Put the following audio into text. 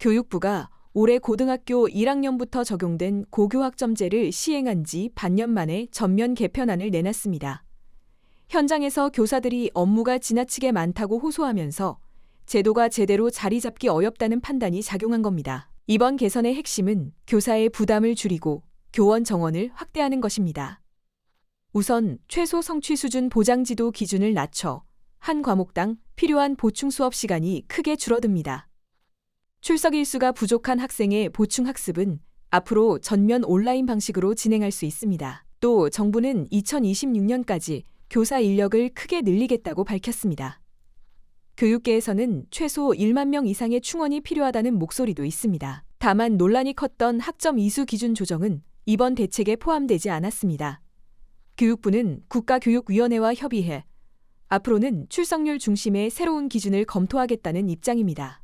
교육부가 올해 고등학교 1학년부터 적용된 고교학점제를 시행한 지 반년 만에 전면 개편안을 내놨습니다. 현장에서 교사들이 업무가 지나치게 많다고 호소하면서 제도가 제대로 자리 잡기 어렵다는 판단이 작용한 겁니다. 이번 개선의 핵심은 교사의 부담을 줄이고 교원 정원을 확대하는 것입니다. 우선 최소 성취 수준 보장 지도 기준을 낮춰 한 과목당 필요한 보충 수업 시간이 크게 줄어듭니다. 출석 일수가 부족한 학생의 보충 학습은 앞으로 전면 온라인 방식으로 진행할 수 있습니다. 또 정부는 2026년까지 교사 인력을 크게 늘리겠다고 밝혔습니다. 교육계에서는 최소 1만 명 이상의 충원이 필요하다는 목소리도 있습니다. 다만 논란이 컸던 학점 이수 기준 조정은 이번 대책에 포함되지 않았습니다. 교육부는 국가교육위원회와 협의해 앞으로는 출석률 중심의 새로운 기준을 검토하겠다는 입장입니다.